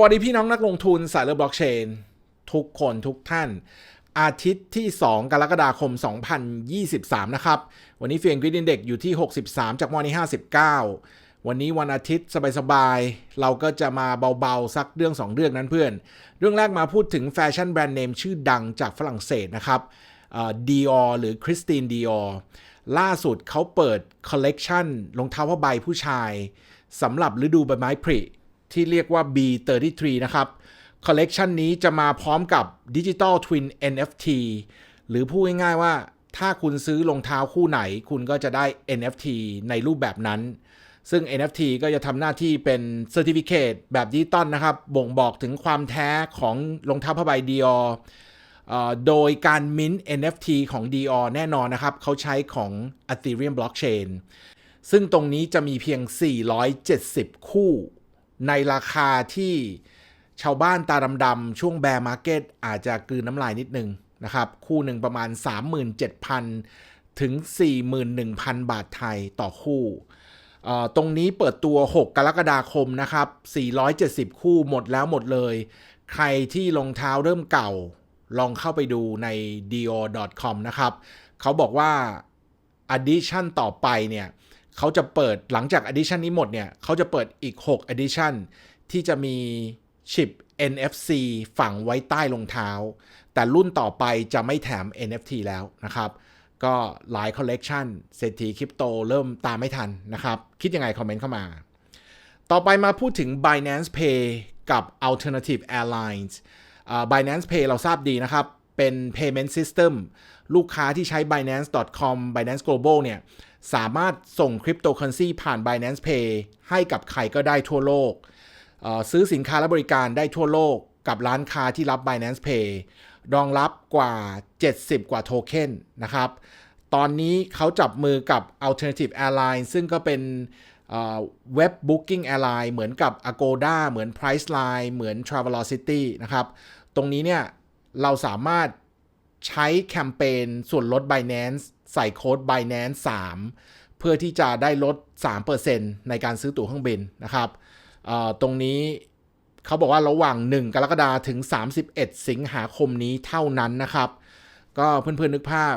วัสดีพี่น้องนักลงทุนสายเลือบล็อกเชน ทุกคนทุกท่าน อาทิตย์ที่ 2 กรกฎาคม 2023 นะครับ วันนี้เฟียงกริดอินเด็กอยู่ที่ 63 จากมอนี้59 วันนี้วันอาทิตย์สบายๆ เราก็จะมาเบาๆ สักเรื่อง 2 เรื่องนั้นเพื่อน เรื่องแรกมาพูดถึงแฟชั่นแบรนด์เนมชื่อดังจากฝรั่งเศสนะครับดีออหรือคริสตินดีออล่าสุดเขาเปิดคอลเลกชันรองเท้าผ้าใบผู้ชายสำหรับฤดูใบไม้ผลิ ที่เรียกว่า B33 นะครับ คอลเลกชันนี้จะมาพร้อมกับ Digital Twin NFT หรือพูดง่ายๆว่าถ้าคุณซื้อรองเท้าคู่ไหน คุณก็จะได้ NFT ในรูปแบบนั้น ซึ่ง NFT ก็จะทำหน้าที่เป็น Certificate แบบดิจิตอลนะครับ บ่งบอกถึงความแท้ของรองเท้าผ้าใบ Dior โดยการ mint NFT ของ Dior แน่นอนนะครับ เขาใช้ของ Ethereum Blockchain ซึ่งตรงนี้จะมีเพียง 470 คู่ ในราคาที่ชาวบ้านตาดำๆช่วงแบร์มาร์เก็ตอาจจะกืนน้ำลายนิดนึงนะครับ คู่หนึ่งประมาณ 37,000 ถึง 41,000 บาทไทยต่อคู่ ตรงนี้เปิดตัว 6 กรกฎาคมนะครับ 470 คู่หมดแล้วหมดเลย ใครที่รองเท้าเริ่มเก่า ลองเข้าไปดูใน dior.com นะครับ เขาบอกว่า addition ต่อไปเนี่ย เขาจะเปิดหลังจาก edition นี้หมดเนี่ย เขาจะเปิดอีก6 edition ที่จะมีชิป NFC ฝังไว้ใต้รองเท้า แต่รุ่นต่อไปจะไม่แถม NFT แล้วนะครับ ก็หลายคอลเลกชันเศรษฐีคริปโตเริ่มตามไม่ทันนะครับ คิดยังไงคอมเมนต์เข้ามา ต่อไปมาพูดถึง Binance Pay กับ Alternative Airlines uh, Binance Pay เราทราบดีนะครับ เป็น payment system ลูกค้าที่ใช้ binance.com binance global เนี่ย สามารถส่งคริปโตเคอเรนซีผ่าน Binance Pay ให้กับใครก็ได้ทั่วโลก ซื้อสินค้าและบริการได้ทั่วโลกกับร้านค้าที่รับ Binance Pay รองรับกว่า 70 กว่าโทเค็นนะครับ ตอนนี้เขาจับมือกับ Alternative airline ซึ่งก็เป็นเว็บ Booking Airline เหมือนกับ Agoda เหมือน Priceline เหมือน Travelocity นะครับ ตรงนี้เนี่ย เราสามารถใช้แคมเปญส่วนลด Binance ใส่โค้ด Binance 3 เพื่อที่จะได้ลด 3%ในการซื้อตั๋วเครื่องบินนะครับตรงนี้เขาบอกว่าระหว่าง 1 กรกฎาถึง 31 สิงหาคมนี้เท่านั้นนะครับ ก็เพื่อนๆนึกภาพ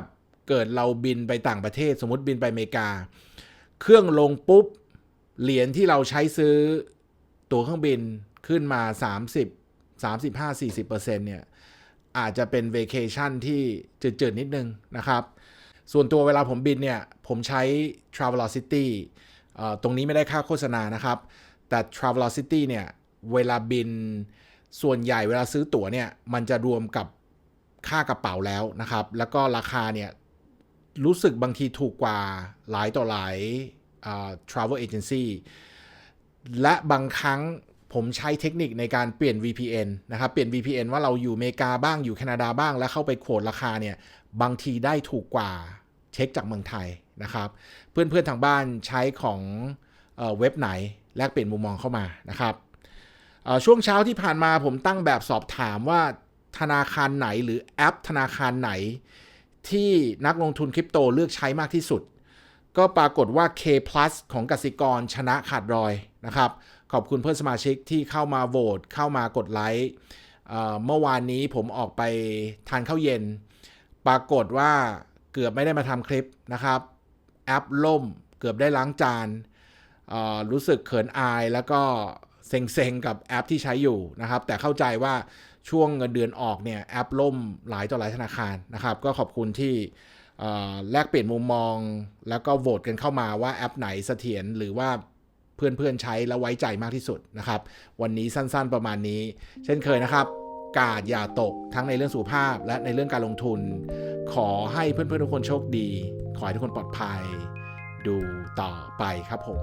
เกิดเราบินไปต่างประเทศ สมมติบินไปอเมริกา เครื่องลงปุ๊บ เหรียญที่เราใช้ซื้อตั๋วเครื่องบินขึ้นมา 30 35 40%เนี่ย อาจจะเป็นเวเคชันที่จืดๆนิดนึงนะครับ ส่วนตัวเวลาผมบินเนี่ย ผมใช้ Travelocity ตรงนี้ไม่ได้ค่าโฆษณานะครับ แต่ Travelocity เนี่ย เวลาบินส่วนใหญ่เวลาซื้อตั๋วเนี่ย มันจะรวมกับค่ากระเป๋าแล้วนะครับ แล้วก็ราคาเนี่ย รู้สึกบางทีถูกกว่าหลายต่อหลาย travel agency และบางครั้ง ผมใช้เทคนิคในการเปลี่ยน VPN นะครับเปลี่ยน VPN ว่าเราอยู่อเมริกาบ้างอยู่แคนาดาบ้าง แล้วเข้าไปโขดราคาเนี่ยบางทีได้ถูกกว่าเช็คจากเมืองไทยนะครับเพื่อนๆทางบ้านใช้ของเอเว็บไหนแลกเปลี่ยนมุมมองเข้ามานะครับช่วงเช้าที่ผ่านมาผมตั้งแบบสอบถามว่าธนาคารไหนหรือแอปธนาคารไหน ที่นักลงทุนคริปโตเลือกใช้มากที่สุด ก็ปรากฏว่า K Plus ของกสิกรชนะขาดรอย นะครับ ขอบคุณเพื่อนสมาชิกที่เข้ามาโหวตเข้ามากดไลค์เมื่อวานนี้ผมออกไปทานข้าวเย็น ปรากฏว่าเกือบไม่ได้มาทำคลิปนะครับ แอปล่มเกือบได้ล้างจานรู้สึกเขินอายแล้วก็เซ็งๆกับแอปที่ใช้อยู่นะครับ แต่เข้าใจว่าช่วงเงินเดือนออกเนี่ยแอปล่มหลายต่อหลายธนาคารนะครับ ก็ขอบคุณที่แลกเปลี่ยนมุมมอง แล้วก็โหวตกันเข้ามาว่าแอปไหนเสถียรหรือว่า เพื่อนๆใช้และไว้ใจมากที่สุดนะครับ วันนี้สั้นๆประมาณนี้ เช่นเคยนะครับ กาดอย่าตกทั้งในเรื่องสุขภาพและในเรื่องการลงทุน ขอให้เพื่อนๆทุกคนโชคดี ขอให้ทุกคนปลอดภัย ดูต่อไปครับผม